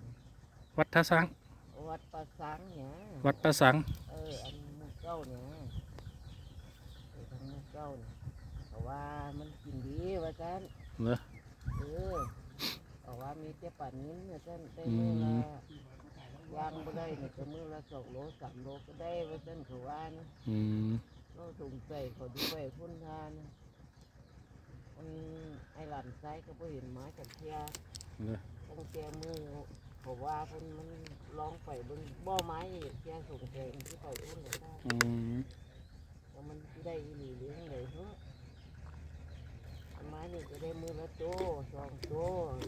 นี่วัดท่าสัง วัดประสังเนี่ยวัดประสัง เอออันหมุกเก้าเนี่ยเออทางหมุกเก้าเนี่ยเพราะว่ามันกินดีว่าจันเนอะเออเพราะว่ามีแต่ป่านนี้ว่าจันได้อืมือมละยางบ่ได้เนี่ยก็มือละสองโลสามโลก็ได้ว่าจันเขาว่านะอืมเราถุงใจเขาดูไปพุ่นทานนะมันไอ้หลานซ้ายก็บ่เห็นไม้กับเทียเนอะตั้ งแต่มือเพราะว่าเพิ่นมันร้องไปบนบ่อไม้อีกเทียส่งแกงที่ไปพุ่นเลยได้อืมแล้วมันสิได้อีหลีเลี้ยงเลยเฮ้ออันไม้นี่ก็ได้มือละโตสองโต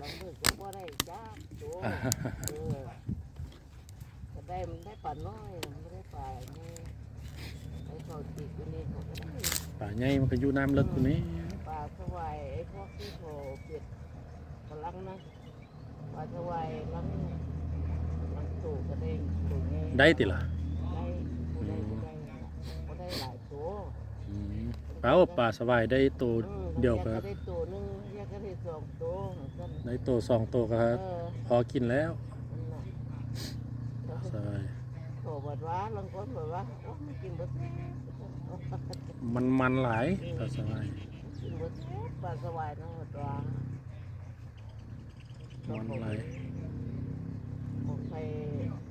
ลังมือก็บ่ได้จ้าโตเออก็ได้มันได้ป่าน้อยมันไม่ได้ป่านี่ไอ้เขาติดอยู่นี่เขาก็ได้ป่าใหญ่มันก็อยู่น้ำลึกกว่านี้ปลาสวายไอ้พวกที่โผล่เปียดกำลังนะปลาสวายลังลังตู่กระเด้งตู่นี้ได้ติล่ะได้ผู้ได้ผู้ได้ก็ได้หลายตัวอืมแปลว่าป่าสบายได้ตัวอืมเดียวก็ก็ ได้ตัวหนึงแยกก็ได้สองตัวเหมือนกันได้ตัวสองตัวก็เออพอกินแล้วนั่นน่ะสบายโผล่บดว่าลังคนบอกว่าโอ้ไม่กินบดแท้มันมันหลายป่าสบายกินบดแท้ปลาสวายนะบดว่า มันหลายบอกใคร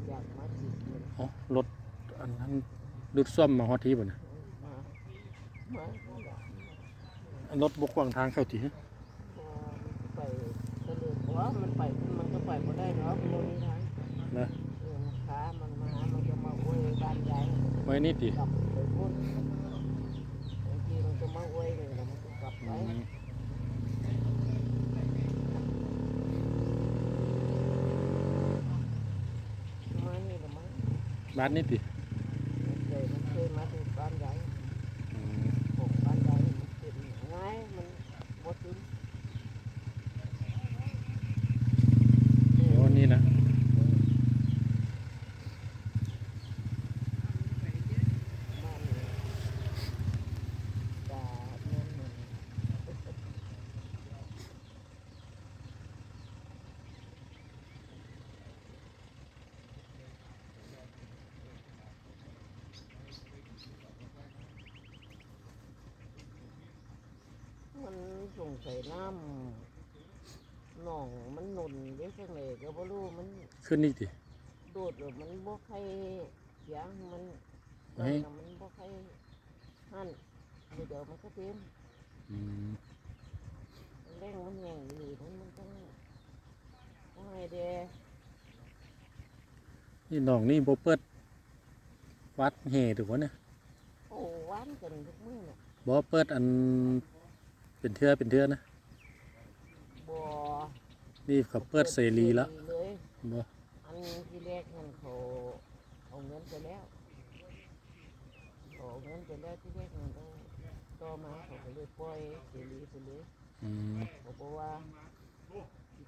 อยากมาจิกเลยอ๋อรถอันนั้นดูดซ่อมมาฮอดที่บ่เนี่ยมามาไม่อยากรถบกขวางทางเข้าที่พอไปเสลือเพราะว่ามันไปมันก็ไปไม่ได้เนาะมันโมนี่ทางนะเออขามันมามันจะมาอวยบ้านใหญ่ไว้นี่ติกลับไปพุ่นบางทีมันจะมาอวยเลยแล้วมันก็กลับไป อืม มานี่ละมั้ง บ้านนี่ติ มันเคยมันเคยมาถึงบ้านใหญ่ อืม ผมบ้านใหญ่มันเป็นง่ายมันบ่ถึง โอ้นี่นะ มันตาเงินมัน มันสงสัย น้ำหนองมันหนุนได้จังเลยก็บ่รู้มันขึ้นนี่ติโดดหรือมันบ่ใครเสียงมันเฮ้ยน่ะมันบ่ใครหั่นเดี๋ยวมันก็เต็มอืมมันแรงมันแหงหรือมันมันต้องต้องให้แดนี่น้องนี่บ่เปิด วัดแห่ถูกบ่เนี่ยโอ้หวานกันทุกมื้อน่ะบ่เปิดอันเป็นเทื่อเป็นเทื่อนะบ่ นี่เขาเปิดเสรีแล้วเลยบ่อันที่แรกนั่นเขาเอาเงินไปแล้วเขาเอาเงินไปแล้วที่แรกนั่นก็ต่อมาเขาก็เลยปล่อยเสรีไปเลยอืมเขาบอกว่าสิ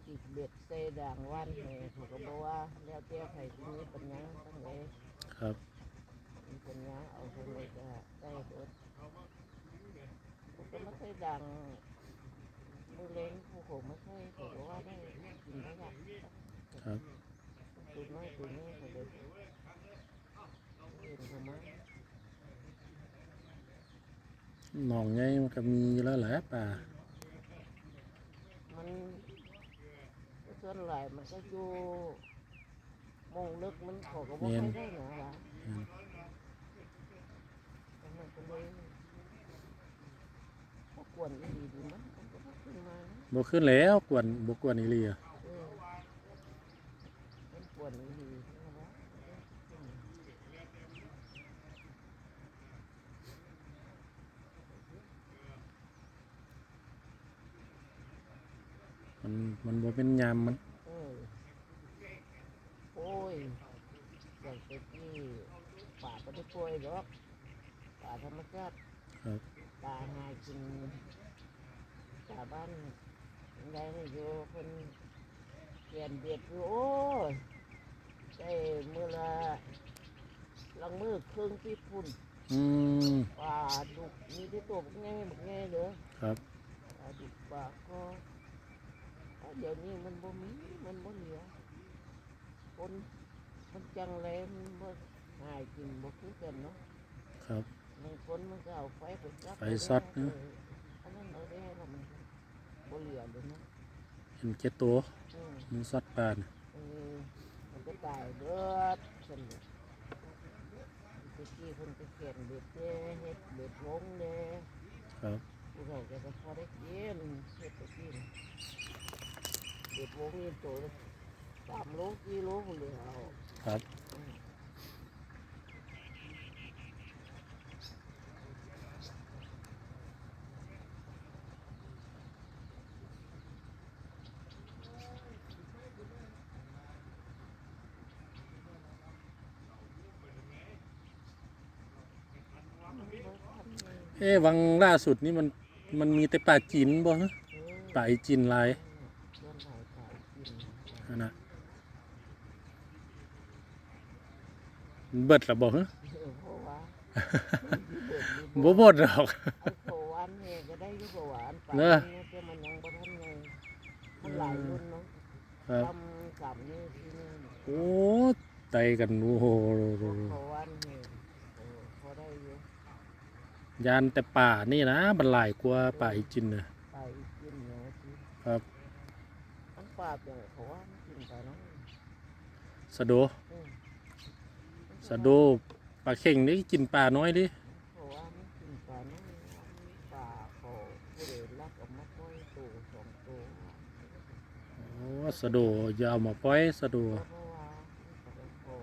ติดเบ็ดเซด่างวันให้เขาก็บอกว่าแล้วแต่ใครที่มีปัญญาทั้งไหนครับ มีปัญญาเอาทั้งไหนก็ได้เบิดผมก็ไม่เคยดัง มือเล้งผู้ผมไม่เคยผมก็ว่าได้กินได้ละครับตัวน้อยตัวนี้เขาเลยเห็นเขามาน้องใหญ่มันก็มีอยู่แล้วแหละป่ามันส่วนหลายมันก็อยู่มองลึกมันเขาก็บอกให้ได้หนาละอืมมันก็เลยพวกกวนอีดีดีมั้งมันก็ บ่ขึ้นมานะบ่ขึ้นแล้วกวนบ่กวนอีหลีอะเออมันกวนอีดีใช่ไหมวะมันมันบ่เป็นยามมันเออโอ้ยอย่างเต็ที่ป่าก็ได้ป่วยหรอกป่าธรรมชาติครับป่าหากินป่าบ้านได้นี่อยู่คนเขียนเบียดอยู่โอ้ยได้มือละลังมือครึ่งที่พุ่นอืมปลาดุกมีที่ตัวบักง่ายบักง่ายเด้อครับปลาดุกปลาก็เดี๋ยวนี้มันบ่มีมันบ่เหลือคนมันจังเลยมันบ่หายกินบ่คือกันเนาะครับบางคนมันก็เอาไฟไปจับไฟช็อตนะเอออันนั้นเอาได้แล้วมัน บ่เหลือเลยเนาะเห็นเจ็ดตัวอืมมันซอดปลาน่ะเออมันก็ตายเบิดซั่นแหละตะกี้เพิ่นก็เขียนเบ็ดเด้เฮ็ดเบ็ดวงเด้ครับผู้เฒ่าก็จะพอได้กินเฮ็ดตะกี้น่ะเบ็ดวงนี่ตัวละสามโลกี่โลพุ่นเลยเอาครับ อืม เอ๊ะวังล่าสุดนี่มันมันมีแต่ปลาจีนบ่ฮะปลาอีจีนหลายเรื่องหายขายกินนั่นน่ะมันเบิดและบ่ฮะเออเพราะว่าบ่เบิดหรอกไอ้โขวานเนี่ยก็ได้อยุกหวานปลาเนอะเนี่ยแต่มันยังบ่ทันไงมันหลายรุ่นเนาะครับทำสามนิ้วที่นี่โอ้ไตกันโอ้โห โขวานเนี่ยเออพอได้อยู่ ยานแต่ป่านี่นะบันหลายกว่าป่าอีจินน่ะไปกินเนาะที่ครับมันปลาเปลี่ยนเขาว่ามันกินไปเนาะสะโดอืมสะโดปลาเข่งนี่กินปลาน้อยดิเขาว่ามันกินไปเนาะปลาเขาผู้ใดรักเออกมาปล่อยตัวสองตัวโอ้สะโดอย่าเอามาปล่อยสะโดเพราะว่าเขา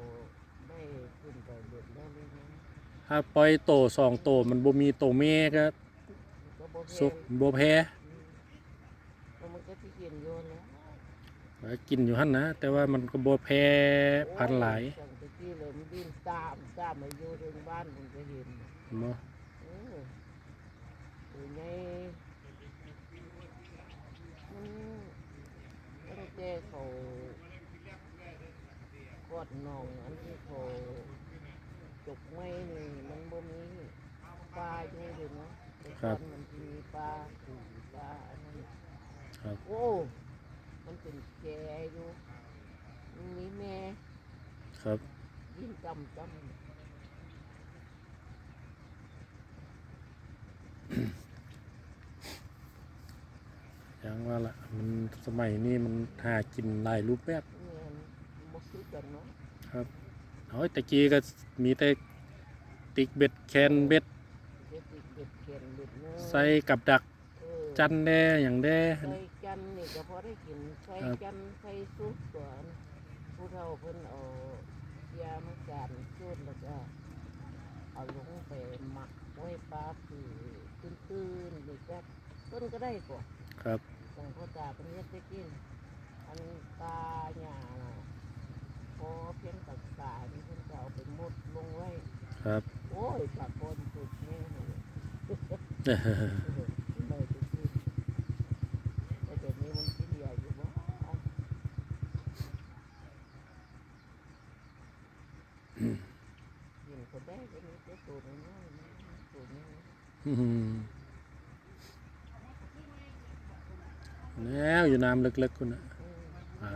ได้ขึ้นไปเบ็ดได้เลยนะ ถ้าปล่อยโตสองโตมันบ่มีโตแม่ก็มันก็บ่แพสุกงบ่แพ้แล้วมันก็ที่กินอยู่แล้วแล้วกินอยู่หั่นนะแต่ว่ามันก็บ่แพ้พันธุ์หลายสั่งตะกี้เลยมันดิ้นตามตามมาอยู่ถึงบ้านผมก็เห็นบ่เอออยู่ในมันตั้งแต่เขากอดหนองอันที่เขาจกไม้นี่มันบ่มีป ลาอยู่เลยเนาะแต่ก่อนมันจะมีปลาขู่ปลาอันนั้นครับ โอ้ มันเป็นแกอยู่มันมีแม่ครับ ยิ่งจำจอย่างว่าละมันสมัยนี้มันหากินหลายรูปแบบำเนี่ยบ่คือกันเนาะครับเอาตะกี้ก็มีแต่ติกเบ็ดแคนเบ็ด เด็นเด็ดเนื้อใส่กับดักเออจันแน่อย่างแน่ใส่จันนี่ก็พอได้กินใส่ครับ จันใส่ซุปก่อนผู้เฒ่าเพิ่นเอายามาการสูตรแล้วก็เอาลงไปหมักไว้ปลาผือตื้นๆนี่ก็เพิ่นก็ได้ก่อน ครับของพ่อตาเป็นเฮ็ดได้กิน อันตาหญ้าน่ะพอเพียงตักตายนี่เพิ่นก็เอาไปมุดลงไว้ ครับ โอ้ยปากค แต่เดี๋ยวนี้มันกินใหญ่อยู่บ่กินคนได้ก็มีแต่ตัวอยๆนะตัวนี้อื้อหือแล้วอยู่น้ำลึกๆคุณนะอ่า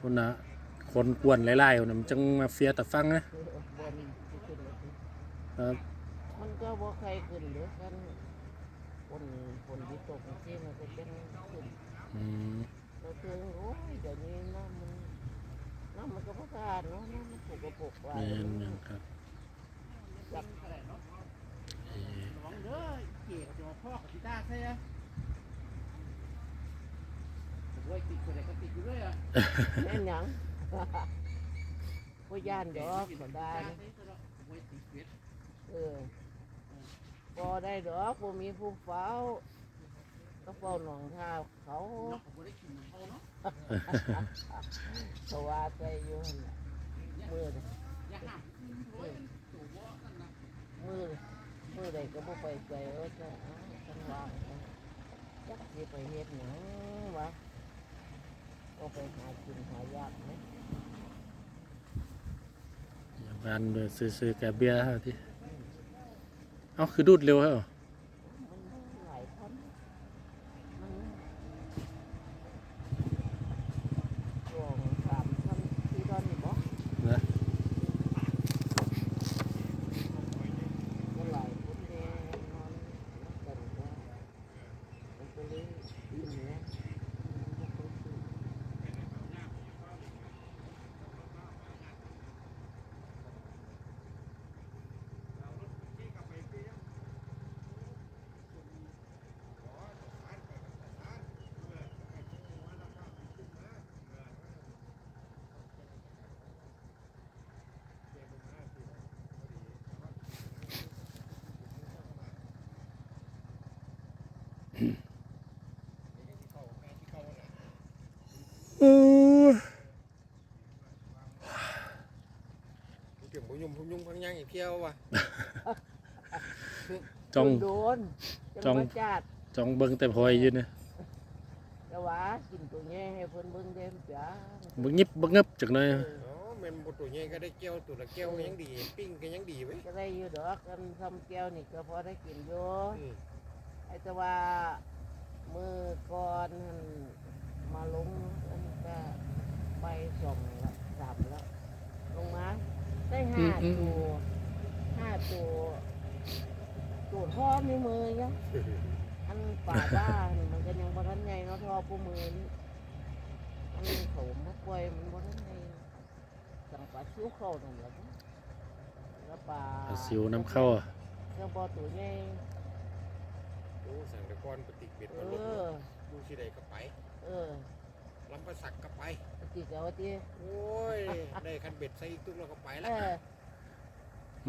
คุณนะ คนกวนหลายๆคนน่ะมันจังมาเฟียแต่ฟังนะคือบอลที่ขึ้นมาสิครับมันก็บ่ใครขึ้นเด้อกันคนคนที่ตกที่มันก็จังขึ้นอืมเราเตือนโอ้ยเดี๋ยวนี้น้ำมันน้ำมันก็บ่สะอาดเนาะน้ำมันสกปรกว่าแม่นแม่นครับจับเอ่อระวังเด้อเกี่ยวจะมาพ่อกับกีตาร์ใช่ไหมโอ้ยติดคนไหนก็ติดอยู่ด้วยอะ แม่นหยัง บ่ย่านดอกก็ได้นะโอ้ยติดเวทเออบ่ได้ดอกบ่มีผู้เฝ้าก็เฝ้าหนองท่าเขาเนาะผมได้กินเขาเนาะเขาว่าใจอยู่หั่นล่ะมืออย่าห้ามโอ้ยตัวว่านั่นนะมือมือใดก็บ่ไปใจว่าจะเอาข้างล่างจักสิไปเฮ็ดหยังวะก็ไปหากินหายากไหม อย่างบ้านเบอร์ซื้อๆแกเบียร์เท่าที่เอาคือดูดเร็วเหรอ มันหลายพันมัน กี่ยวว่ะจ้องโดนจ้องมาจัดจ้องเบิ่งแต่พลอยอยู่เนี่ยแต่ว่ากินตัวแง่ให้เพิ่นเบิ่งเด้มจ้าบ่งิบบ่งับจักหน่อยอ๋อแม่นบ่ตัวใหญ่ก็ได้เกี่ยวตัวละเกี่ยวก็ยังดีปิ้งก็ยังดีเว้ยก็ได้อยู่ดอกกันทำแก้วนี่ก็พอได้กินอยู่อืมไอ้แต่ว่ามือก่อนหั่นมาลงอันก็ไปสองละสามแล้วลงมา ได้ห้าตัวห้าตัวตัวท่อในมือยังอันป่าบ้านมันก็ยังบ่ทันใหญ่เนาะท่อผู้มือนี่อันนี้เขามาปล่อยมันบ่ทันใหญ่สั่งปลาชิวเข้านั่นแหละแล้วปลาปลาซิวน้ำเข้าอะเจ้าบ่ตัวใหญ่โอ้สังตะกอนปฏิกเบ็ดเอมาลงอดูสิได้ก็ไป เออ ลำประสักก็ไปติเจ้าติโอ้ยได้คันเบ็ดใส่อีกตุ้มแล้วก็ไปเอแล้วอ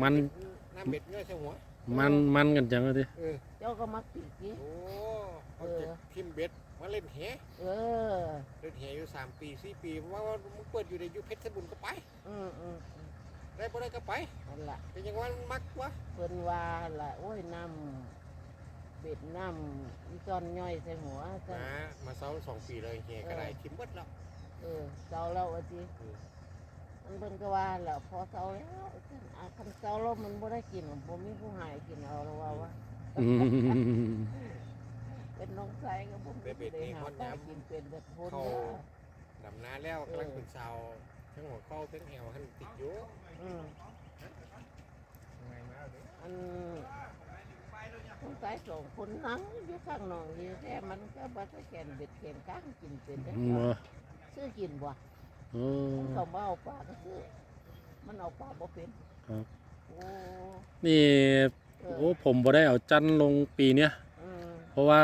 มันน้ำเบ็ดเงยใส่หัวมันมันกันจังเลยดิเออเจ้าก็มักติกิโอ้เขาจะทิมเบ็ดมาเล่นแหเออเล่นแหอยู่สามปีสี่ปีว่าว่ามึงเปิดอยู่ในอยุเพชรบุญก็ไป อืมอืมอืมได้บ่ได้ก็ไปนั่นล่ะเป็นยังว่ามันมักวะเพิ่นว่าล่ะโอ้ยน้ำ เบ็ดน้ำอีจอนย่อยใส่หัวจังมามาเซาสองปีเลยแหก็ได้ทิมเบิดแล้วเออเจ้าเราว่าติอืมมันเพิ่นก็ว่าล่ะพอเจ้าแล้วอะคันเจ้าเรามันบ่ได้กินบ่มีผู้หายกินเอาแล้วว่าว่าอืมเป็นน้องชายก็บ่มีผู้ได้หาปลากินเป็นแต่คนเด้อดำนาแล้วกำลังเป็นสาวทั้งหัวเข้าทั้งแหวหันติดอยู่อืมไงมาเด้ออัน คนตายสองคนนั่งอยู่ข้างนอกอยู่แต่มันก็บ่ได้แก่นเบ็ดแก่นก้างกินเป็นได้บ่ซื้อกินบ่โอ้มันเขามาเอาปลาก็ซื้อมันเอาปลาบ่เป็นครับ โอ้นี่เออโอ้ผมบ่ได้เอาจันลงปีเนี้ยอืมเพราะว่า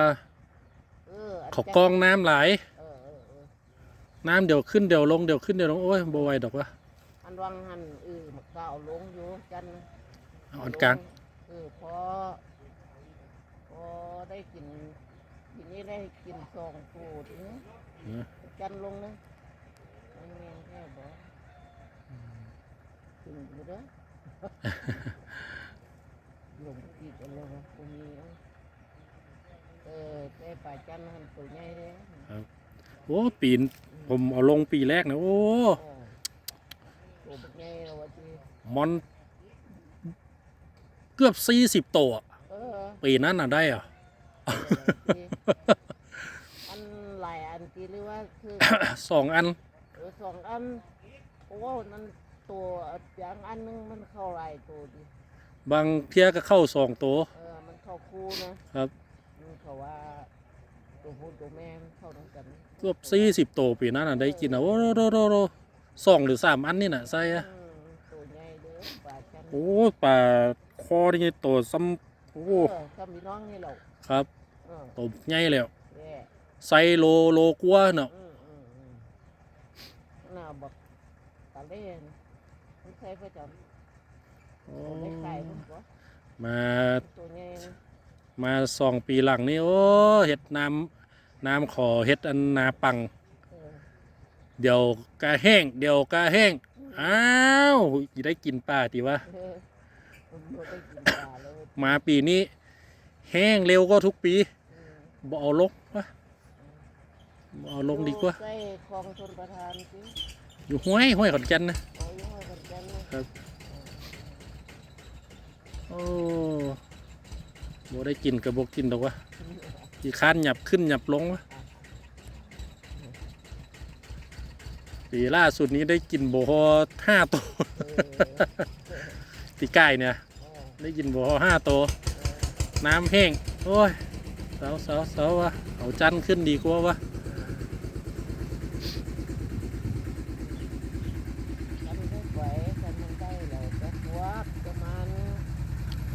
เออเขากองน้ำหลายเออเออเออน้ำเดี๋ยวขึ้นเดี๋ยวลงเดี๋ยวขึ้นเดี๋ยวลงโอ้ยบ่ไหวดอกวะ อันวังหันเออมันก็เอาลงอยู่จัน เอาอันกลาง เออพอ พอได้กินทีนี้ได้กินสองตัวทีนี้เออจันลงนะมันแม่นแค่บ่ถึงอยู่เด้อลงที่กันแล้วว่าบ่มีเอาเออแต่ป่าจันหันตัวใหญ่เด้อโอ้ปีนผมเอาลงปีแรกนะโอ้เออตัวบักใหญ่แล้วว่าจีมันเกือบสี่สิบตัวอะเออปีนั้นน่ะได้อะอันหลายอันทีหรือว่าคือสองอันเออสองอันโอ้นั่นตัวอย่างอันหนึงมันเข้าหลายตัวดิบางเที่ยก็เข้าสองตัวเออมันเข้าคู่นะครับมันเขาว่าตัวผู้ตัวแม่มันเข้าด้วยกันเกือบสี่สิบตัวปีนั้นน่ะได้กินอะโอ้โรโรโรโรสองหรือสามอันนี่น่ะใส่อะอืมตัวใหญ่เด้อปลาจันโอ้ปลาคอนี่ตัวซ้ำ โอ้เออถ้ามีน้องนี่เราครับเออตัวใหญ่แล้วแย่ใส่โลโลกว่าเนาะอืมอืมอืมน่าบอกตาเล่นมันใช่ประจำโอ้ตัวไม่ไข่มันก็มาตัวใหญ่นะมาสองปีหลังนี่โอ้เห็ดน้ำน้ำขอเห็ดอันนาปัง เออเดี๋ยวกาแห้ง เดี๋ยวกาแห้งอ้าวสิได้กินปลาตีวะ เออมันบ่ได้กินปลาเลย มาปีนี้ แห้งเร็วก็ทุกปีอืมบ่เอาลงวะบ่เอาลงดีกว่าอยู่ใกล้คลองชนประทานสิอยู่ห้วยห้วยขอนแก่นนะเอาอยู่ห้อยกันจันนะโอ้บ่ได้กินกับบกินดอกวะกี่ข้านหยับขึ้นหยับลงวะปีล่าสุดนี้ได้กินโบฮอห้าตัวเออตีไก่เนี่ยเออ ได้กินโบฮอห้าตัว น้ำแห้ง โอ้ยเสาเสาเสาวะเอาจันทร์ขึ้นดีกว่าวะจันได้ไหวจันมันได้เราจะควักจะมัน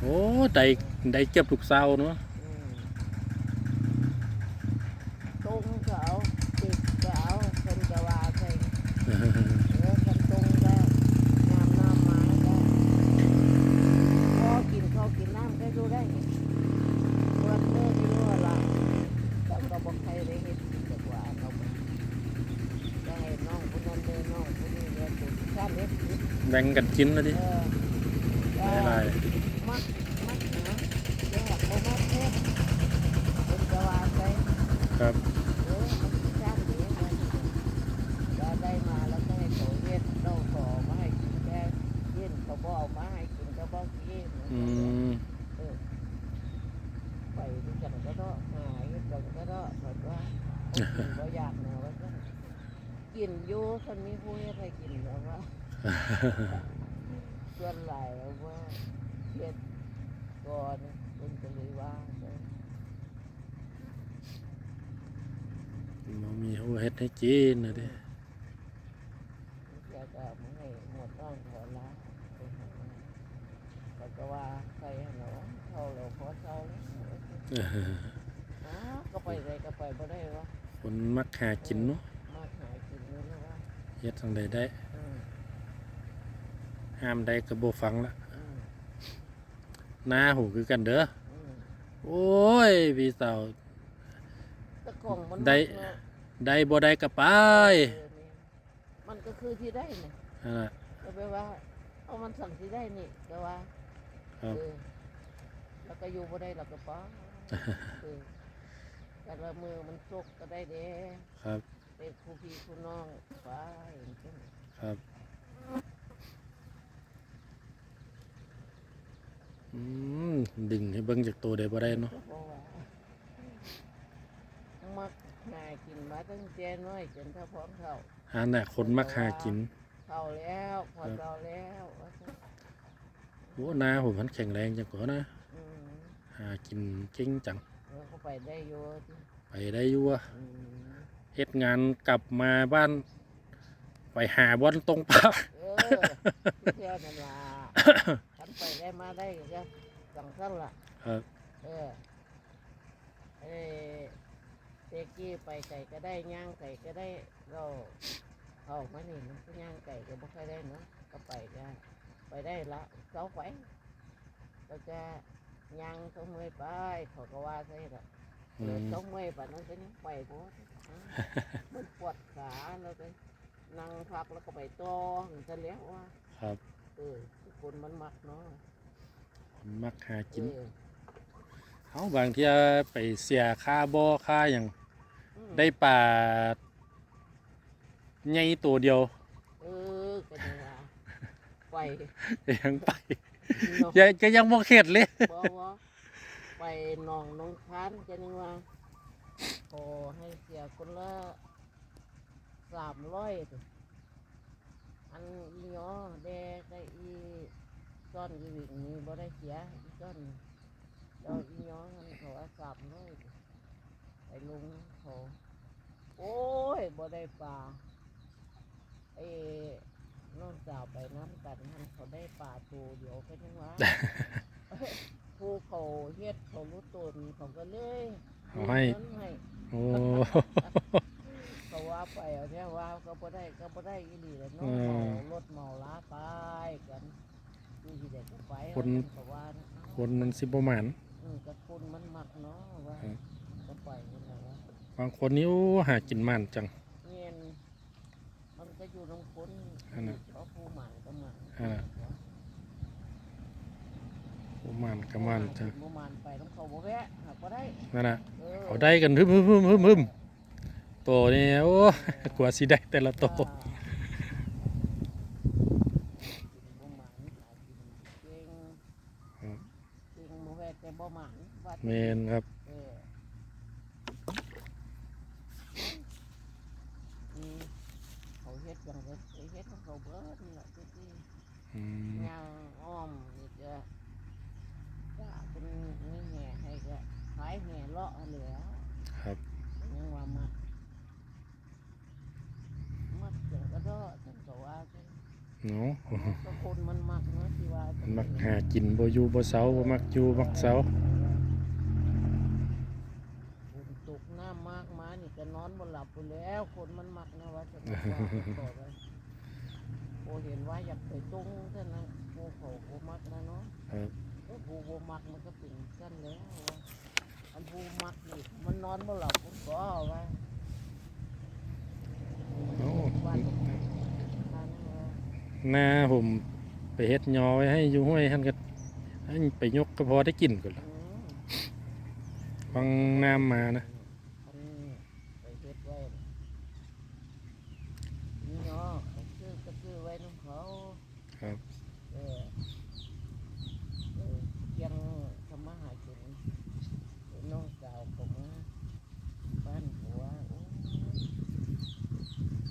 โอ้ได้ได้เก็บลูกเสาเนาะ กันกินแล้วดิอะไรครับอืมไปดูจังก็ต้องหายจังก็ต้องแบบว่าเราอยากนะว่ากินอยู่คนมีผู้ให้ใครกินแล้วว่า ส่วนหลายว่าเฮ็ดก่อนเป็นก็เลยว่าไปบ่มีหัวเฮ็ดให้กินนะเด้แกก็ไม่ให้หมดร่องถอนละไปหาแล้วก็ว่าใครเหรอเขาเราพอเศร้าแล้วอ้าวก็ไปได้ก็ไปบ่ได้วะคนมักหากินเนาะมาหากินนี่นะวะเฮ็ดจังใดได้อืม ห้ามได้ก็บ่ฟังละอืมหน้าหูคือกันเด้ออืมโอ้ยพี่สาวแต่ของมันได้เนาะได้บ่ได้ก็ไปเออนี่มันก็คือที่ได้เนี่ยนั่นน่ะก็แปลว่าเอามันสั่งที่ได้นี่แต่ว่าครับเออแล้วก็อยู่บ่ได้เราก็ป้าเออแต่ละมือมันซกก็ได้เด้ครับเป็นครูพี่ครูน้องไปอย่างเช่นครับอืม ดึงให้เบิ่งจากตัวได้บ่ได้เนาะก็บอกว่ามักหากินมาตั้งแต่น้อยจนถ้าพร้อมเท่าอันน่ะคนมักหากินเท่าแล้วพอเท่าแล้วว่าซะโอ้หน้าผมมันแข็งแรงจังกว่านะอืมหากินเก่งจังเออเขาไปได้อยู่ที่ไปได้อยู่อะอืมเฮ็ดงานกลับมาบ้าน ไปหาบอนตรงปักเออที่เที่ยวนั่นล่ะ ฉันไปได้มาได้ก็จะสั่งสั้นล่ะครับ เออเออเตกี้ไปไก่ก็ได้ย่างไก่ก็ได้เราเข้ามานี่มันก็ย่างไก่ก็ไม่ค่อยได้เนาะก็ไปก็ไปได้ละเสาไฟก็จะย่างเขาเมื่อยไปเขาก็ว่าใช่ละอืเออมเขาเมื่อยไปนั้นก็ยังไปบ่มันปวดขาแล้วก็นั่งพักแล้วก็ไปต่อมันจะแล้วว่าครับ เออ คนมันมักเนาะคนมักหากินเออเอาบางทีไปเสียค่าบ่อค่าอย่างอืมได้ปลาใหญ่ตัวเดียวเออก็ยังว่าไปยังไปเนาะ ยังก็ยังบ่เข็ดเลย บอกว่าไปหนองน้องคานจะนึงว่าขอให้เสียคนละสามร้อย อันอีหยอแดได้อีซ่อนอีวิ่งนี่บ่ได้เสียอีซ่อนเจ้าอีหยอมันเขาว่าสามร้อยไปลุงเขาโอ้ยบ่ได้ปลาเอ้น้องสาวไปน้ำกันมันเขาได้ปลาตัวเดียวก็ยังว่า ผู้เขาเฮ็ดเขารู้ตัวนเขาก็เลยเอาให้ เงินให้ โอ้ ว่าไปเอาแค่ว่าก็บ่ได้ก็บ่ได้อีหลีแหล้วเนาะอืมเมารถเมาลาไปกันดูสิได้ก็ไปคนเขาว่านะคนมันสิบ่หมานอืมก็คนมันมักเนาะว่าครับก็ไปนั่นแหละว่าบางคนนี่โอ้หากินมันจังเงียนมันก็อยู่ตรงคนอันนั้นเขาผู้หมันก็หมันอันนั้นบ่มันก็มันจังผู้หมันไปต้องเขาบ่แวะหาบ่ได้นั่นน่ะเออเขาได้กันฮึมฮึมฮึมฮึมฮึม ตัวนี่โอ้กว่าสิได้แต่ละตัวอ่าบ่หมันหากินเก่งครับเก่งบ่แวะแต่บ่หมันว่าแมนครับเออนี่เขาเฮ็ดจังเลยเขาเฮ็ดของเขาเบิดนี่ล่ะที่ที่อืมย่างอ้อมนี่ก็ก็เป็นนี่แห่ให้ก็ขายแห่เลาะเหลือครับยังว่ามักมัก จังก็ดอจังก็ว่าจังเนาะก็คนมันมักเนาะที่ว่าจังมักหากินบ่อยู่บ่เซาบ่มักอยู่มักเซาฝนตกน้ำมากมานี่ก็นอนบ่หลับไปแล้ว คนมันมักนะว่าจะบอกว่าบอกเลยโอเห็นว่าอยากไปตรงเท่านั้นโอเขาโอมักนะเนาะครับเออผู้บ่มักมันก็เป็นกันแล้วว่าอันผู้มักนี่มันนอนบ่หลับผมก็ว่า โอ้ วันนั้นว่า หน้าผมไปเฮ็ดยอไว้ให้อยู่ห้วยหั่นก็ให้ไปยกก็พอได้กินก่อนล่ะอืมฟังน้ำมานะ อัน ครับ เออเออยังทำมาหากินน้องสาวผมบ้านผัวโอ้ย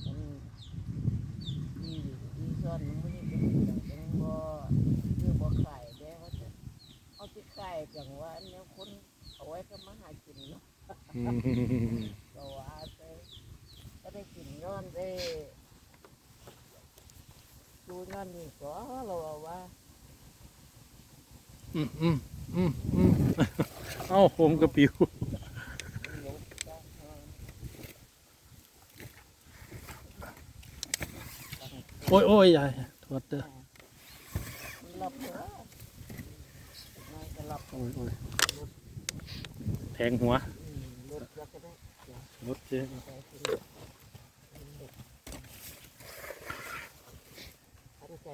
มันดีดีซ่อนมันไม่ได้เป็นอย่างจังบ่คือบ่ขายได้ว่าจะเอาที่ขายจัง ว่าเนี่ยคนเอาไว้ทำมาหากินเนาะอืมก็ว่าไปก็ได้กินย้อนได้ดูย้อนนี่ก็เราว่าอืมอืมอืมอืมเอ้าผมกระปิวลบจ้ะเออโอ้ยโอ้ยยายโทษเด้อ โอ้ยโอ้ยแทงหัวอืมลบแล้วก็ได้รถเจ๊ใจ